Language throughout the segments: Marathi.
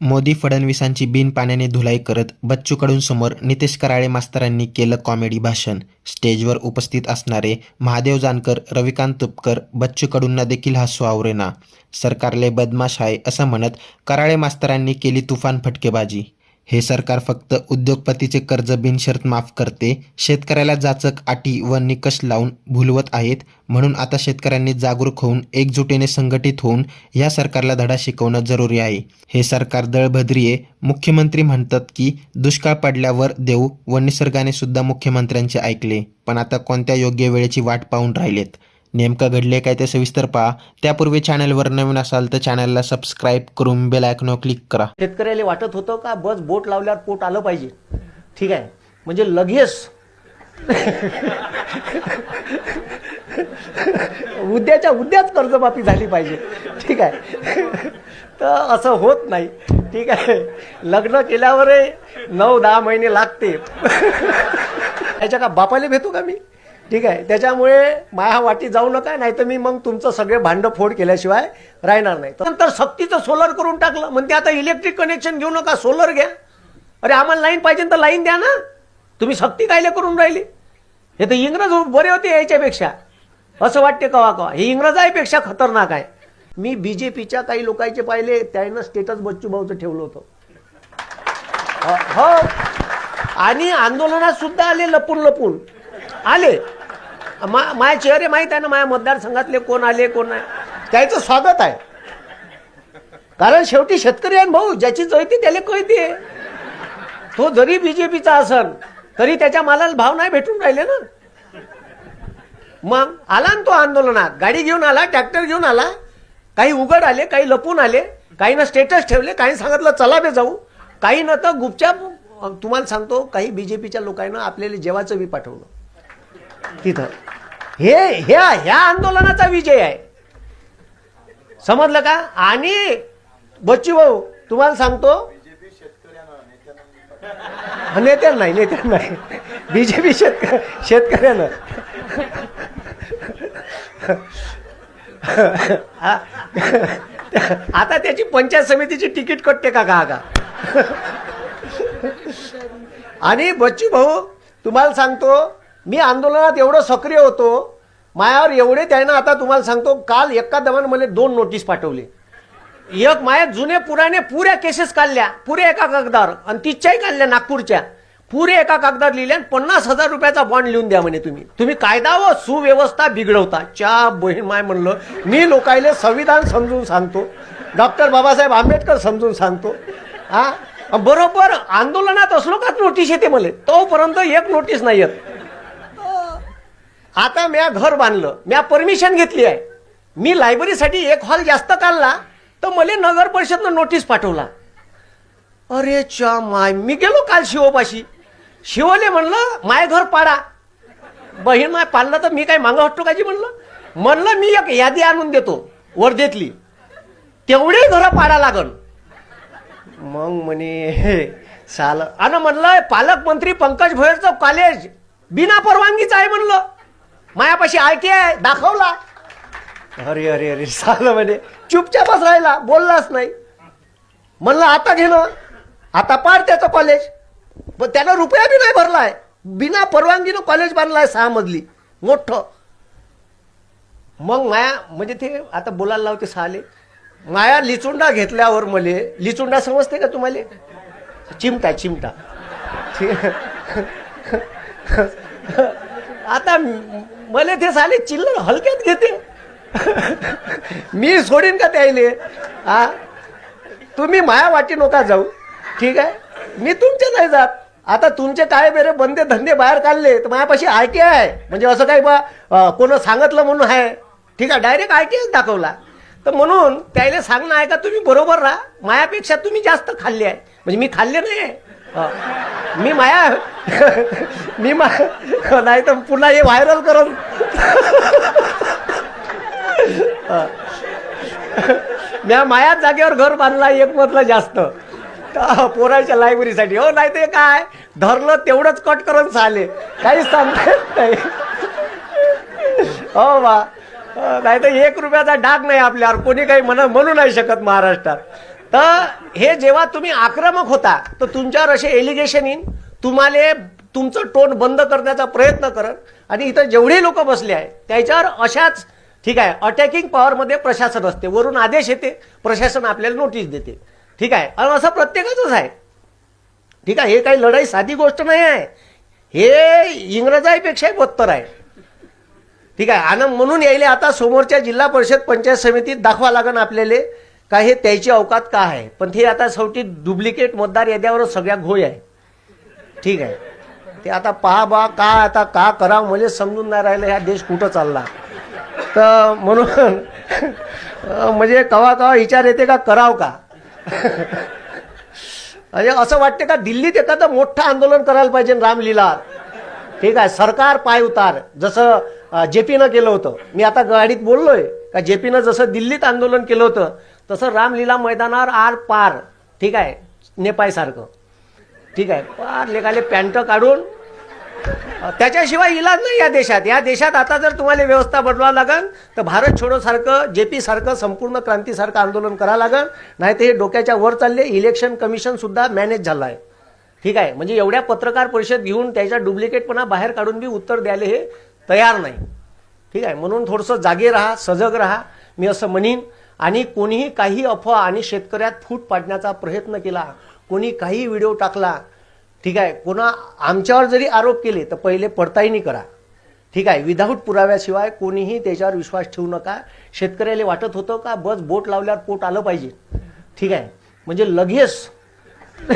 मोदी फडणवीसांची बिन पाण्याने धुलाई करत बच्चू कडूंसमोर नितेश कराळे मास्तरांनी केलं कॉमेडी भाषण. स्टेजवर उपस्थित असणारे महादेव जानकर रविकांत तुपकर बच्चू कडूंना देखील हसू आवरेना सरकारले बदमाश आहे असं म्हणत कराळे मास्तरांनी केली तुफान फटकेबाजी. हे सरकार फक्त उद्योगपतीचे कर्ज बिनशर्त माफ करते. शेतकऱ्याला जाचक अटी व निकष लावून भुलवत आहेत. म्हणून आता शेतकऱ्यांनी जागरूक होऊन एकजुटीने संघटित होऊन या सरकारला धडा शिकवणं जरुरी आहे. हे सरकार दळभद्रीये. मुख्यमंत्री म्हणतात की दुष्काळ पडल्यावर देऊ व निसर्गाने सुद्धा मुख्यमंत्र्यांचे ऐकले. पण आता कोणत्या योग्य वेळेची वाट पाहून राहिलेत? नेमकं घडले काय ते सविस्तर पहा. त्यापूर्वी चॅनलवर नवीन असाल तर चॅनलला सबस्क्राईब करून बेल आयकॉनवर क्लिक करा. शेतकऱ्याला वाटत होतं का बस बोट लावल्यावर पोट आलं पाहिजे? ठीक आहे. म्हणजे लगेच उद्याच्या उद्याच कर्जमाफी झाली पाहिजे. ठीक आहे. तर असं होत नाही. ठीक आहे. लग्न केल्यावरही नऊ दहा महिने लागते. याच्या का बापाला भेटू का मी? ठीक आहे. त्याच्यामुळे माया वाटी जाऊ नका नाही तर मी मग तुमचं सगळे भांडं फोड केल्याशिवाय राहणार नाही. नंतर सक्तीचं सोलर करून टाकलं. म्हणते आता इलेक्ट्रिक कनेक्शन घेऊ नका सोलर घ्या. अरे आम्हाला लाईन पाहिजे तर लाईन द्या ना. तुम्ही सक्ती कायले करून राहिली? हे तर इंग्रज बरे होते याच्यापेक्षा. असं वाटते कवा कवा. हे इंग्रजापेक्षा खतरनाक आहे. मी बीजेपीच्या काही लोकांचे पाहिले त्यानं स्टेटस बच्चू भाऊचं ठेवलं होतं. हो. आणि आंदोलनात सुद्धा आले लपून लपून आले. मा माझे चेहरे माहीत आहे ना माझ्या मतदारसंघातले कोण आले कोण नाही? त्याचं स्वागत आहे. कारण शेवटी शेतकरी आहे भाऊ ज्याची जळती त्याला कळते. तो जरी बीजेपीचा असन तरी त्याच्या मालाला भाव नाही भेटून राहिले ना. मग आला ना तो आंदोलनात. गाडी घेऊन आला ट्रॅक्टर घेऊन आला. काही उघड आले काही लपून आले. काही ना स्टेटस ठेवले काही सांगितलं चला बे जाऊ. काही न तर गुपचाप तुम्हाला सांगतो काही बीजेपीच्या लोकांना आपल्याला जेवाचं बी पाठवलं. तिथं. हे ह्या ह्या आंदोलनाचा विजय आहे. समजलं का? आणि बच्चू भाऊ तुम्हाला सांगतो. नेत्यांना नाही नेत्यांना नाही. बीजेपी शेतक शेतकऱ्यानं. आता त्याची पंचायत समितीची तिकीट कटते का का का? आणि बच्चू भाऊ तुम्हाला सांगतो मी आंदोलनात एवढं सक्रिय होतो मायावर एवढे त्यानं आता तुम्हाला सांगतो काल एका दमानं मला दोन नोटीस पाठवले. एक माया जुने पुराने पुऱ्या केसेस काढल्या पुऱ्या एका कागदावर आणि तिच्याही काढल्या नागपूरच्या. पुरे एका कागदावर लिहिल्या आणि पन्नास हजार रुपयाचा बॉन्ड लिहून द्या म्हणे तुम्ही. तुम्ही कायदा व सुव्यवस्था बिघडवता. च्या बहीण माय म्हणलं मी लोकायले संविधान समजून सांगतो. डॉक्टर बाबासाहेब आंबेडकर समजून सांगतो. हा? बरोबर आंदोलनात असलो का नोटीस येते मला? तोपर्यंत एक नोटीस नाही येत. आता म्या घर बांधलं म्या परमिशन घेतली आहे. मी लायब्ररीसाठी एक हॉल जास्त काढला तर मला नगर परिषदनं नोटीस पाठवला. अरे चा माय मी गेलो काल शिवोपाशी शिवले म्हणलं माय घर पाडा. बहीण माय पाडलं तर मी काय मागं हटतो का जी म्हणलं? म्हणलं मी एक यादी आणून देतो वर्धेतली. तेवढे घरं पाडा लागन. मग म्हणे हे साल. आणि म्हणलं पालकमंत्री पंकज भोयरचं कॉलेज बिना परवानगीचं आहे म्हणलं. मायापाशी आय टी आहे दाखवला. अरे अरे अरे झालं म्हणे चुपचापच राहिला बोललाच नाही. म्हणलं आता घेणं आता पाड त्याचं कॉलेज पण त्यानं रुपया बी नाही भरलाय. बिना परवानगीनं कॉलेज बांधलाय सहा मधली मोठं. मग माया म्हणजे ते आता बोलायला लावते सहाले माया लिचुंडा घेतल्यावर मले लिचुंडा समजते का तुम्हाला? चिमटा चिमटा. आता मला ते साले चिल्लर हलक्यात घेते. मी सोडीन का त्याले हा तुम्ही माया वाटी नका जाऊ. ठीक आहे? मी तुमच्या नाही जात. आता तुमचे काय बेरे बंदे धंदे बाहेर काढले तर माझ्यापाशी आय टी आहे. म्हणजे असं काही बा अं, कोण सांगितलं म्हणून आहे. ठीक आहे? डायरेक्ट आय टी आय दाखवला. तर म्हणून त्याला सांगणं आहे का तुम्ही बरोबर राहा. मायापेक्षा तुम्ही जास्त खाल्ले आहे. म्हणजे मी खाल्ले नाही आहे. मी माया मी मा नाही तर पुन्हा हे व्हायरल करून. म्या मायाच जागेवर घर बांधला एक मधलं जास्त. पोराच्या लायब्ररीसाठी हो नाही ते काय? धरलं तेवढंच कट करून चाले काहीच सांगता नाही. हो बा. नाही तर एक रुपयाचा डाग नाही आपल्यावर. कोणी काही म्हणू नाही शकत महाराष्ट्रात. तर हे जेव्हा तुम्ही आक्रमक होता तर तुमच्यावर असे एलिगेशन येईन. तुम्हाला तुमचं टोन बंद करण्याचा प्रयत्न करत आणि इथं जेवढे लोक बसले आहे त्याच्यावर अशाच ठीक आहे अटॅकिंग पॉवरमध्ये प्रशासन असते. वरून आदेश येते प्रशासन आपल्याला नोटीस देते. ठीक आहे? आणि असं प्रत्येकाचंच आहे. ठीक आहे? हे काही लढाई साधी गोष्ट नाही आहे. हे इंग्रजाईपेक्षाही बत्तर आहे. ठीक आहे? आणि म्हणून यायले आता समोरच्या जिल्हा परिषद पंचायत समितीत दाखवा लागन आपल्याला. का हे त्याची अवकात का आहे? पण ते आता शेवटी डुप्लिकेट मतदार याद्यावरच सगळ्या घोय आहे. ठीक आहे. ते आता पहा बा का आता का करावं मला समजून नाही राहिलं ह्या देश कुठं चालला. तर म्हणून म्हणजे कवा कवा विचार येते का कराव का? म्हणजे असं वाटते का दिल्लीत एखादं मोठं आंदोलन करायला पाहिजे रामलीला? ठीक आहे सरकार पाय उतार. जसं जे पीनं केलं होतं. मी आता गाडीत बोललोय का जे पीनं जसं दिल्लीत आंदोलन केलं होतं तसं रामलीला मैदानावर आर पार. ठीक आहे? नेपाळसारखं. ठीक आहे? पार लेखाले पॅन्ट काढून त्याच्याशिवाय इलाज नाही या देशात. या देशात आता जर तुम्हाला व्यवस्था बदलावं लागेल तर भारत छोडो सारखं जे पी सारखं संपूर्ण क्रांतीसारखं आंदोलन करावं लागेल. नाही तर हे डोक्याच्या वर चालले इलेक्शन कमिशन सुद्धा मॅनेज झालं आहे. ठीक आहे? म्हणजे एवढ्या पत्रकार परिषद घेऊन त्याच्या डुप्लिकेटपणा बाहेर काढून बी उत्तर द्यायला हे तयार नाही. ठीक आहे? म्हणून थोडंसं जागे राहा सजग राहा. मी असं म्हणीन. आणि कोणीही काही अफवा आणि शेतकऱ्यात फूट पाडण्याचा प्रयत्न केला कोणी काही व्हिडिओ टाकला ठीक आहे कोणा आमच्यावर जरी आरोप केले तर पहिले पडताळणी करा. ठीक आहे विदाऊट पुराव्याशिवाय कोणीही त्याच्यावर विश्वास ठेवू नका. शेतकऱ्याला वाटत होतं का बस बोट लावल्यावर पोट आलं पाहिजे. ठीक आहे म्हणजे लगेच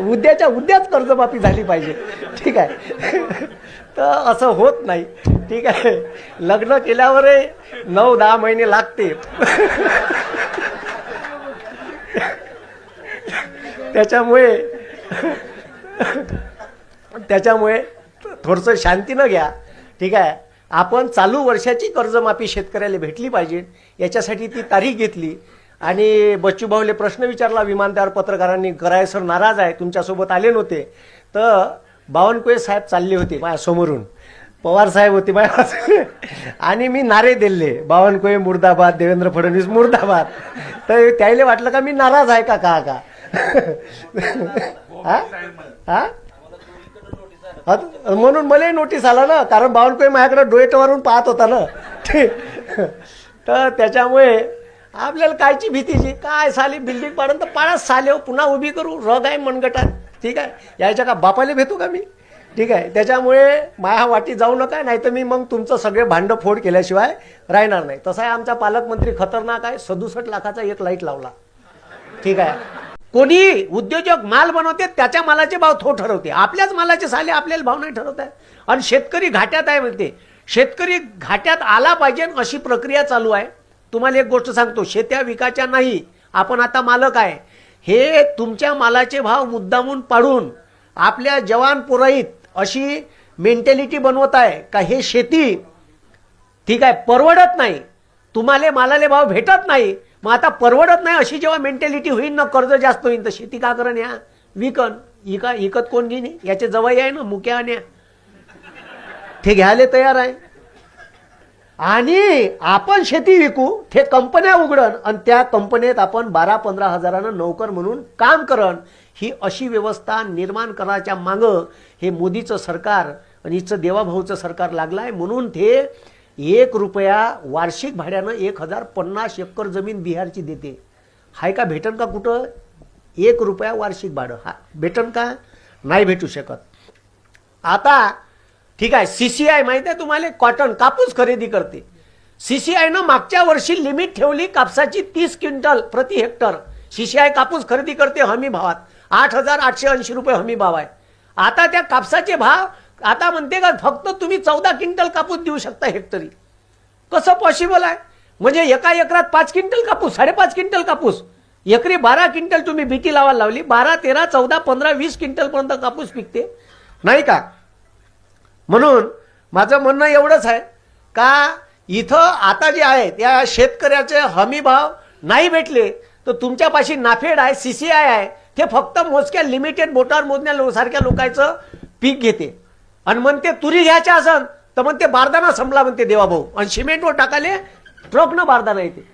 उद्याच्या उद्याच कर्जमाफी झाली पाहिजे. ठीक आहे. तर असं होत नाही. ठीक आहे? लग्न केल्यावरही नऊ दहा महिने लागते त्याच्यामुळे त्याच्यामुळे थोडंसं शांतीनं घ्या. ठीक आहे? आपण चालू वर्षाची कर्जमाफी शेतकऱ्याला भेटली पाहिजे याच्यासाठी ती तारीख घेतली. आणि बच्चूभाऊले प्रश्न विचारला विमानदार पत्रकारांनी करायसर नाराज आहे तुमच्यासोबत आले नव्हते. तर बावनकुळे साहेब चालले होते माझ्यासमोरून पवार साहेब होते माझ्या आणि मी नारे दिले. बावनकुळे मुर्दाबाद देवेंद्र फडणवीस मुर्दाबाद. तर त्याला वाटलं का मी नाराज आहे का का का? हा? हा? म्हणून मलाही नोटीस आला ना कारण बावनकुळे माझ्याकडे डोएटवरून पाहत होता ना. तर त्याच्यामुळे आपल्याला कायची भीतीची काय साली बिल्डिंग पाडून तर पाडच साले हो, पुन्हा उभी करू रग आहे मनगटात. ठीक आहे? यायच्या का बापाले भेटू का मी? ठीक आहे? त्याच्यामुळे माया वाटी जाऊ नका नाही तर मी मग तुमचं सगळे भांडं फोड केल्याशिवाय राहणार नाही. तसा आहे आमचा पालकमंत्री खतरनाक आहे. सदुसष्ट लाखाचा एक लाइट लावला. ठीक आहे? कोणी उद्योजक माल बनवते त्याच्या मालाचे भाव थो ठरवते. आपल्याच मालाचे साले आपल्याला भाव नाही ठरवत आहे. आणि शेतकरी घाट्यात आहे म्हणते. शेतकरी घाट्यात आला पाहिजे अशी प्रक्रिया चालू आहे. तुम्हाला एक गोष्ट सांगतो शेत्या विकायच्या नाही. आपण आता मालक आहे. हे तुमच्या मालाचे भाव मुद्दामून पाडून आपल्या जवान पुराईत अशी मेंटॅलिटी बनवत आहे का हे शेती ठीक आहे परवडत नाही. तुम्हाला मालाले भाव भेटत नाही. मग आता परवडत नाही अशी जेव्हा मेंटॅलिटी होईल ना कर्ज जास्त होईल तर शेती का करण या? विकन. इका इकत कोण घेणे याचे जवळ आहे ना मुक्या आण्या. ते घ्यायला तयार आहे. आणि आपण शेती विकू ते कंपन्या उघडन आणि त्या कंपनीत आपण बारा पंधरा हजारानं नोकर म्हणून काम करण ही अशी व्यवस्था निर्माण करायच्या मागं हे मोदीचं सरकार आणि हिचं देवाभाऊचं सरकार लागलं आहे म्हणून ते एक रुपया वार्षिक भाड्यानं एक हजार पन्नास एकर जमीन बिहारची देते. हाय का भेटन का कुठं? एक रुपया वार्षिक भाडं. हा भेटन का? नाही भेटू शकत. आता ठीक आहे सीसीआय माहिती आहे तुम्हाला? कॉटन कापूस खरेदी करते. सीसीआयनं मागच्या वर्षी लिमिट ठेवली कापसाची तीस क्विंटल प्रति हेक्टर. सीसीआय कापूस खरेदी करते हमी भावात. आठ हजार आठशे ऐंशी रुपये हमी भाव आहे. आता त्या कापसाचे भाव आता म्हणते का फक्त तुम्ही चौदा क्विंटल कापूस देऊ शकता हेक्टरी. कसं पॉसिबल आहे? म्हणजे एका एकरात पाच क्विंटल कापूस साडेपाच क्विंटल कापूस. एकरी बारा क्विंटल तुम्ही बीटी लावायला लावली. बारा तेरा चौदा पंधरा वीस क्विंटल पर्यंत कापूस पिकते. नाही का? म्हणून माझं म्हणणं एवढंच आहे का इथं आता जे आहे त्या शेतकऱ्याचे हमी भाव नाही भेटले तर तुमच्यापाशी नाफेड आहे सी सी आय आहे ते फक्त मोजक्या लिमिटेड बोटावर मोजण्या सारख्या लोकांचं पीक घेते. आणि म्हणते तुरी घ्यायच्या असन तर म्हणते बारदाना संपला म्हणते देवाभाऊ. आणि सिमेंटवर टाकाले ट्रकनं बारदाना येते.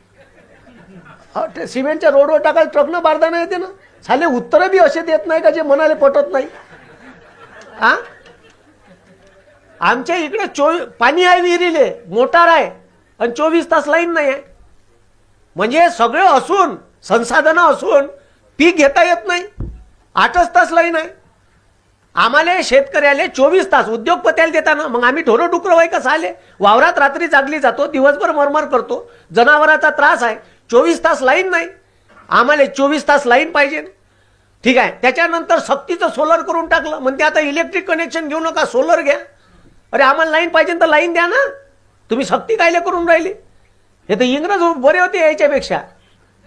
ते सिमेंटच्या रोडवर टाकायला ट्रकनं बारदाना येते ना. साले उत्तरं बी असे देत नाही का जे मनाले पटत नाही? आ? आमच्या इकडे चोवी पाणी आहे विहिरीले. मोटार आहे. आणि चोवीस तास लाईन नाही आहे म्हणजे सगळं असून संसाधनं असून पीक घेता येत नाही. आठच तास लाईन आहे. आम्हाला शेतकऱ्याले चोवीस तास उद्योगपत्याला देताना मग आम्ही ढोरं डुकरं वाय कसं आले? वावरात रात्री जागली जातो दिवसभर मरमर करतो. जनावराचा त्रास आहे. चोवीस तास लाईन नाही. आम्हाला चोवीस तास लाईन पाहिजे. ठीक आहे. त्याच्यानंतर सक्तीचं सोलर करून टाकलं. म्हणते आता इलेक्ट्रिक कनेक्शन घेऊ नका सोलर घ्या. अरे आम्हाला लाईन पाहिजे तर लाईन द्या ना. तुम्ही सक्ती कायले करून राहिली? हे तर इंग्रज बरे होते याच्यापेक्षा.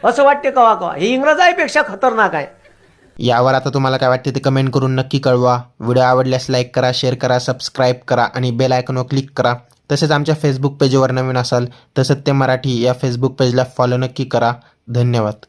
असं वाटते कवा कवा. हे इंग्रजापेक्षा खतरनाक आहे. यावर आता तुम्हाला काय वाटते ते कमेंट करून नक्की कळवा. व्हिडिओ आवडल्यास लाईक करा शेअर करा सबस्क्राईब करा आणि बेल आयकॉनवर क्लिक करा. तसेच आमच्या फेसबुक पेजवर नवीन असाल तर सत्य मराठी या फेसबुक पेजला फॉलो नक्की करा. धन्यवाद.